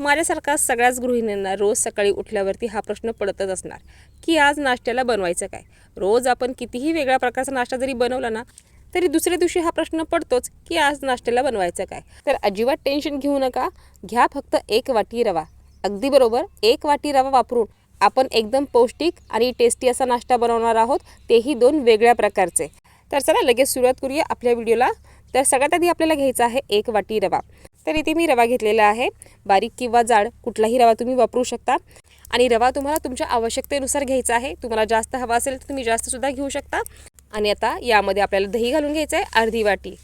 माझ्यासारखा सगळ्याच गृहिणींना रोज सकाळी उठल्यावरती हा प्रश्न पडतच असणार. की आज नाश्त्याला बनवायचं काय? रोज आपण कितीही वेगळ्या प्रकारचा नाश्ता जरी बनवला ना तरी दुसऱ्या दिवशी हा प्रश्न पडतोच की आज नाश्त्याला बनवायचं काय? तर अजिबात टेन्शन घेऊ नका. घ्या फक्त एक वाटी रवा. अगदी बरोबर एक वाटी रवा वापरून आपण एकदम पौष्टिक आणि टेस्टी असा नाश्ता बनवणार आहोत. तेही दोन वेगळ्या प्रकारचे. तर चला लगेच सुरुवात करूया आपल्या व्हिडिओला. तर सगळ्यात आधी आपल्याला घ्यायचा आहे एक वाटी रवा. तर इथे मी रवा घेतलेला आहे. बारीक किंवा जाड कुठलाही रवा तुम्ही वापरू शकता. आणि रवा तुम्हाला तुमच्या आवश्यकतेनुसार घ्यायचा आहे. तुम्हाला जास्त हवा असेल तर तुम्ही जास्तसुद्धा घेऊ शकता. आणि आता यामध्ये आपल्याला दही घालून घ्यायचं आहे अर्धी वाटी.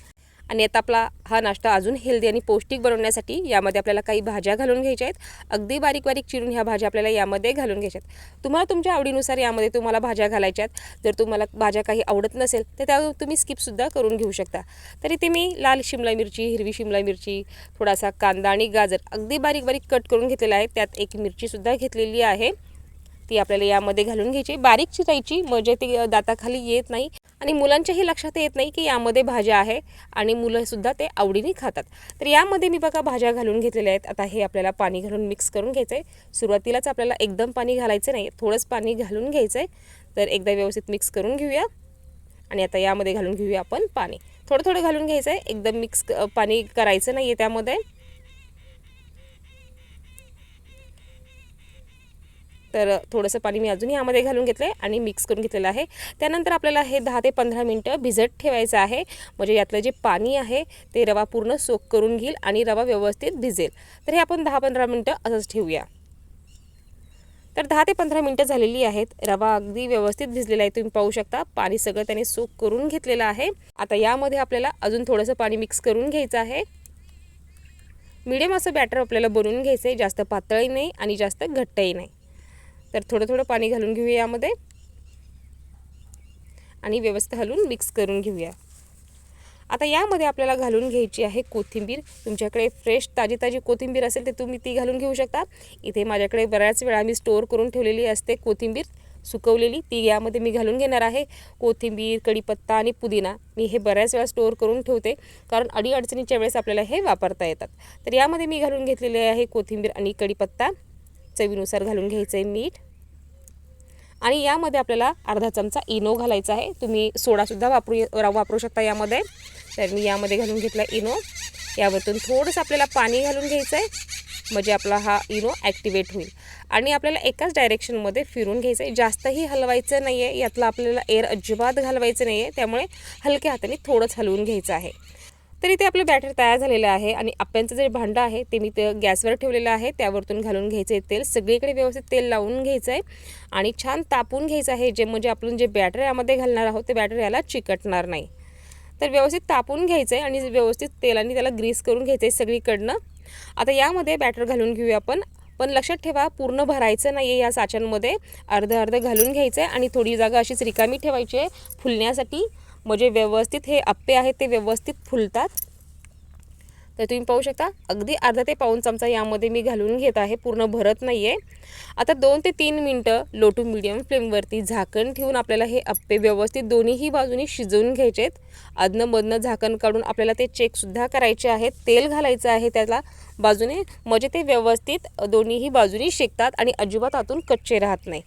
आणि आता आपला हा नाश्ता अजून हेल्दी आणि पौष्टिक बनवण्यासाठी यामध्ये आपल्याला काही भाज्या घालून घ्यायच्या आहेत. अगदी बारीक बारीक चिरून ह्या भाज्या आपल्याला यामध्ये घालून घ्यायच्या आहेत. तुम्हाला तुमच्या आवडीनुसार यामध्ये तुम्हाला भाज्या घालायच्या आहेत. जर तुम्हाला भाज्या काही आवडत नसेल तर त्या तुम्ही स्किपसुद्धा करून घेऊ शकता. तर इथे मी लाल शिमला मिरची हिरवी शिमला मिरची थोडासा कांदा आणि गाजर अगदी बारीक बारीक कट करून घेतलेला आहे. त्यात एक मिरचीसुद्धा घेतलेली आहे. ती आपल्याला यामध्ये घालून घ्यायची. बारीक चिरायची म्हणजे ती दाताखाली येत नाही. आणि मुलांच्याही लक्षात येत नाही की यामध्ये भाज्या आहे आणि मुलंसुद्धा ते आवडीने खातात. तर यामध्ये मी बघा भाज्या घालून घेतलेल्या आहेत. आता हे आपल्याला पाणी घालून मिक्स करून घ्यायचं आहे सुरुवातीलाच आपल्याला एकदम पाणी घालायचं नाही. थोडंच पाणी घालून घ्यायचं आहे तर एकदा व्यवस्थित मिक्स करून घेऊया. आणि आता यामध्ये घालून घेऊया आपण पाणी. थोडं थोडं घालून घ्यायचं आहे एकदम मिक्स पाणी करायचं नाही आहे त्यामध्ये. तर थोडंसं पाणी मी अजून यामध्ये घालून घेतलं आहे आणि मिक्स करून घेतलेलं आहे. त्यानंतर आपल्याला हे दहा ते पंधरा मिनटं भिजत ठेवायचं आहे. म्हणजे यातलं जे पाणी आहे ते रवा पूर्ण सोक करून घेईल आणि रवा व्यवस्थित भिजेल. तर हे आपण दहा पंधरा मिनटं असंच ठेवूया. तर दहा ते पंधरा मिनटं झालेली आहेत. रवा अगदी व्यवस्थित भिजलेला आहे. तुम्ही पाहू शकता पाणी सगळं त्याने सोक करून घेतलेलं आहे. आता यामध्ये आपल्याला अजून थोडंसं पाणी मिक्स करून घ्यायचं आहे. मिडियम असं बॅटर आपल्याला बनवून घ्यायचं आहे जास्त पातळही नाही आणि जास्त घट्टही नाही. तर थोडं थोडं पाणी घालून घेऊया यामध्ये. आणि व्यवस्थित हलवून मिक्स करून घेऊया. आता यामध्ये आपल्याला घालून घ्यायची आहे कोथिंबीर. तुमच्याकडे फ्रेश ताजी ताजी कोथिंबीर असेल तर तुम्ही ती घालून घेऊ शकता. इथे माझ्याकडे बऱ्याच वेळा मी स्टोअर करून ठेवलेली असते कोथिंबीर. सुकवलेली ती यामध्ये मी घालून घेणार आहे. कोथिंबीर कढीपत्ता आणि पुदिना. मी हे बऱ्याच वेळा स्टोअर करून ठेवते. कारण अडीअडचणीच्या वेळेस आपल्याला हे वापरता येतात. तर यामध्ये मी घालून घेतलेले आहे कोथिंबीर आणि कढीपत्ता. चवीनुसार घालून घ्यायचं आहे मीठ. आणि यामध्ये आपल्याला अर्धा चमचा इनो घालायचा आहे. तुम्ही सोडासुद्धा वापरू वापरू शकता यामध्ये. तर मी यामध्ये घालून घेतला इनो. यावरतून थोडंसं आपल्याला पाणी घालून घ्यायचं आहे म्हणजे आपला हा इनो ॲक्टिवेट होईल. आणि आपल्याला एकाच डायरेक्शनमध्ये फिरून घ्यायचं आहे जास्तही हलवायचं नाही आहे यातलं आपल्याला एअर अजिबात घालवायचं नाही आहे त्यामुळे हलक्या हाताने थोडंच हलवून घ्यायचं आहे. तर इथे आपलं बॅटर तयार झालेलं आहे आणि आप्यांचं जे भांडं आहे ते मी ते गॅसवर ठेवलेलं आहे. त्यावरतून घालून घ्यायचं आहे तेल. सगळीकडे व्यवस्थित तेल लावून घ्यायचं आहे आणि छान तापून घ्यायचं आहे. जे म्हणजे आपण जे बॅटर यामध्ये घालणार आहोत ते बॅटर याला चिकटणार नाही. तर व्यवस्थित तापून घ्यायचं आहे आणि व्यवस्थित तेलाने त्याला ग्रीस करून घ्यायचं आहे सगळीकडनं. आता यामध्ये बॅटर घालून घेऊया आपण. पण लक्षात ठेवा पूर्ण भरायचं नाही आहे या साच्यांमध्ये. अर्धं अर्धं घालून घ्यायचं आहे आणि थोडी जागा अशीच रिकामी ठेवायची आहे फुलण्यासाठी. म्हणजे व्यवस्थित हे आप्पे आहेत ते व्यवस्थित फुलतात. तर तुम्ही पाहू शकता अगदी अर्धा ते पाऊन चमचा यामध्ये मी घालून घेत आहे पूर्ण भरत नाही आहे आता दोन ते तीन मिनटं लो टू मिडियम फ्लेमवरती झाकण ठेवून आपल्याला हे अप्पे व्यवस्थित दोन्हीही बाजूनी शिजवून घ्यायचे आहेत अदनं झाकण काढून आपल्याला ते चेकसुद्धा करायचे आहेत. तेल घालायचं आहे त्याला बाजूने म्हणजे ते व्यवस्थित दोन्हीही बाजूनी शेकतात आणि अजिबात आतून कच्चे राहत नाही.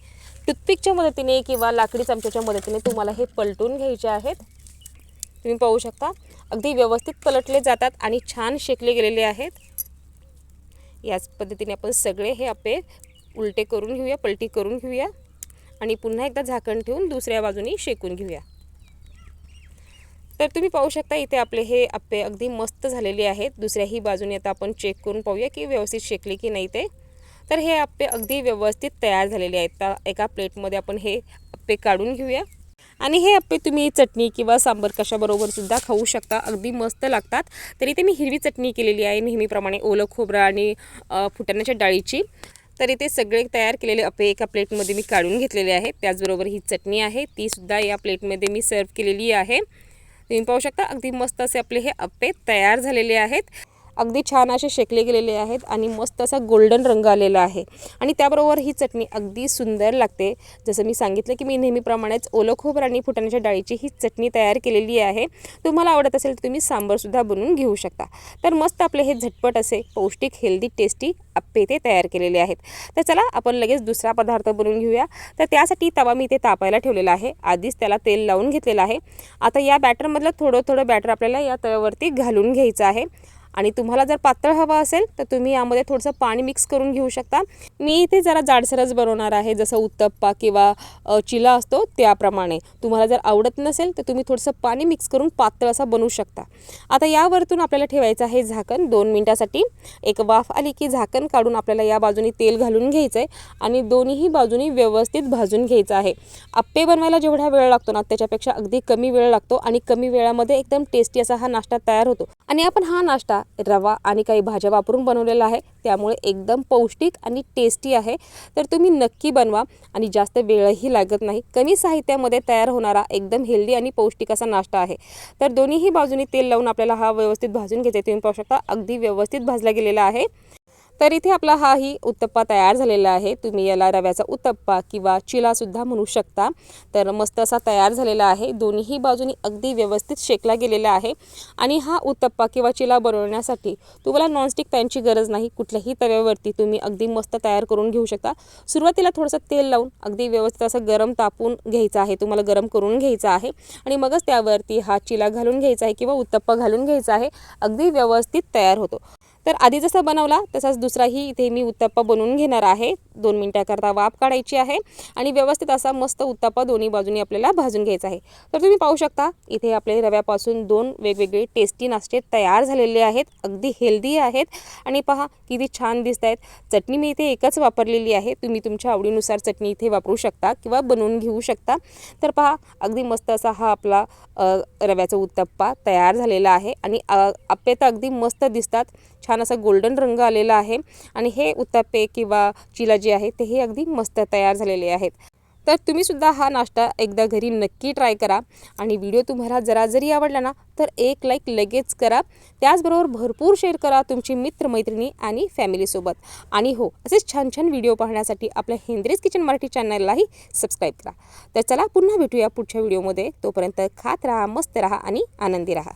टूथपिकच्या मदतीने किंवा लाकडी चमच्याच्या मदतीने तुम्हाला हे पलटून घ्यायचे आहेत. तुम्ही पाहू शकता अगदी व्यवस्थित पलटले जातात आणि छान शेकले गेलेले आहेत. याच पद्धतीने आपण सगळे हे आपे उलटे करून घेऊया पलटी करून घेऊया आणि पुन्हा एकदा झाकण ठेवून दुसऱ्या बाजूनी शेकून घेऊया. तर तुम्ही पाहू शकता इथे आपले हे आप्पे अगदी मस्त झालेले आहेत. दुसऱ्याही बाजूने आता आपण चेक करून पाहूया की व्यवस्थित शेकले की नाही ते. तर हे आप्पे अगदी व्यवस्थित तयार झालेले आहेत. तर एका प्लेटमध्ये आपण हे आप्पे काढून घेऊया. आणि हे आप्पे तुम्ही चटणी किंवा सांबर कशाबरोबर सुद्धा खाऊ शकता. अगदी मस्त लागतात. तरी ते मी हिरवी चटणी केलेली आहे. नेहमीप्रमाणे ओलं खोबरं आणि फुटाण्याच्या डाळीची. तर इथे सगळे तयार केलेले अप्पे एका प्लेटमध्ये मी काढून घेतलेले आहे. त्याचबरोबर ही चटणी आहे. तीसुद्धा या प्लेटमध्ये मी सर्व केलेली आहे. तुम्ही पाहू शकता अगदी मस्त असे आपले हे अप्पे तयार झालेले आहेत. अगदी छान असे शेकले गेलेले आहेत आणि मस्त असा गोल्डन रंग आलेला आहे. आणि त्याबरोबर ही चटणी अगदी सुंदर लागते. जसं मी सांगितलं की मी नेहमीप्रमाणेच ओलं खोबर आणि फुटाण्याच्या डाळीची ही चटणी तयार केलेली आहे. तुम्हाला आवडत असेल तर तुम्ही सांबरसुद्धा बनवून घेऊ शकता. तर मस्त आपले हे झटपट असे पौष्टिक हेल्दी टेस्टी आप्पे ते तयार केलेले आहेत. तर चला आपण लगेच दुसरा पदार्थ बनवून घेऊया. तर त्यासाठी तवा मी इथे तापायला ठेवलेला आहे. आधीच त्याला तेल लावून घेतलेलं आहे. आता या बॅटरमधलं थोडं थोडं बॅटर आपल्याला या तव्यावरती घालून घ्यायचं आहे. आणि तुम्हाला जर पातळ हवा असेल तर तुम्ही यामध्ये थोडंसं पाणी मिक्स करून घेऊ शकता. मी इथे जरा जाडसरच बनवणार आहे जसं उत्तप्पा किंवा चिला असतो त्याप्रमाणे. तुम्हाला जर आवडत नसेल तर तुम्ही थोडंसं पाणी मिक्स करून पातळ असा बनवू शकता. आता यावरतून आपल्याला ठेवायचं आहे झाकण दोन मिनटासाठी. एक वाफ आली की झाकण काढून आपल्याला या बाजूनी तेल घालून घ्यायचं आहे आणि दोन्हीही बाजूनी व्यवस्थित भाजून घ्यायचं आहे. आप्पे बनवायला जेवढा वेळ लागतो ना त्याच्यापेक्षा अगदी कमी वेळ लागतो आणि कमी वेळामध्ये एकदम टेस्टी असा हा नाश्ता तयार होतो. आणि आपण हा नाश्ता रवा आणि काही भाज्या वापरून बनवलेला आहे. त्यामुळे एकदम पौष्टिक आणि टेस्टी आहे. तर तुम्ही नक्की बनवा आणि जास्त वेळही लागत नाही. कमी साहित्यामध्ये तयार होणारा एकदम हेल्दी आणि पौष्टिक असा नाश्ता आहे. तर दोन्हीही बाजूनी तेल लावून आपल्याला हा व्यवस्थित भाजून घ्यायचा आहे. तुम्ही पाहू शकता अगदी व्यवस्थित भाजला गेलेला आहे. तर इथे आपला हाही उत्तप्पा तयार झालेला आहे. तुम्ही याला रव्याचा उत्तप्पा किंवा चिलासुद्धा म्हणू शकता. तर मस्त असा तयार झालेला आहे. दोन्हीही बाजूनी अगदी व्यवस्थित शेकला गेलेला आहे. आणि हा उत्तप्पा किंवा चिला बनवण्यासाठी तुम्हाला नॉनस्टिक पॅनची गरज नाही. कुठल्याही तव्यावरती तुम्ही अगदी मस्त तयार करून घेऊ शकता. सुरुवातीला थोडंसं तेल लावून अगदी व्यवस्थित असं गरम तापून घ्यायचं आहे. तुम्हाला गरम करून घ्यायचं आहे. आणि मगच त्यावरती हा चिला घालून घ्यायचा आहे किंवा उत्तप्पा घालून घ्यायचा आहे. अगदी व्यवस्थित तयार होतो. तर आधी जसा बनवला तसाच दुसराही इथे मी उत्तप्पा बनवून घेणार आहे. दोन मिनटाकरता वाफ काढायची आहे आणि व्यवस्थित असा मस्त उत्तप्पा दोन्ही बाजूनी आपल्याला भाजून घ्यायचा आहे. तर तुम्ही पाहू शकता इथे आपले रव्यापासून दोन वेगवेगळे टेस्टी नाश्ते तयार झालेले आहेत. अगदी हेल्दी आहेत. आणि पहा किती छान दिसत आहेत चटणी मी इथे एकच वापरलेली आहे. तुम्ही तुमच्या आवडीनुसार चटणी इथे वापरू शकता किंवा बनवून घेऊ शकता. तर पहा अगदी मस्त असा हा आपला रव्याचा उत्तप्पा तयार झालेला आहे. आणि आप्पे तर अगदी मस्त दिसतात. छान असा गोल्डन रंग आलेला आहे. आणि हे उत्तप्पे किंवा चिला जे आहे ते हे अगदी मस्त तयार झालेले आहेत. तर तुम्ही सुद्धा हा नाश्ता एकदा घरी नक्की ट्राय करा. आणि व्हिडिओ तुम्हाला जरा जरी आवडला ना तर एक लाईक लगेच करा. त्याचबरोबर भरपूर शेअर करा तुमची मित्रमैत्रिणी आणि फॅमिलीसोबत आणि हो असेच छान छान व्हिडिओ पाहण्यासाठी आपल्या हेंद्रेज किचन मराठी चॅनललाही सबस्क्राईब करा. तर चला पुन्हा भेटूया पुढच्या व्हिडिओमध्ये. तोपर्यंत खात राहा मस्त राहा आणि आनंदी राहा.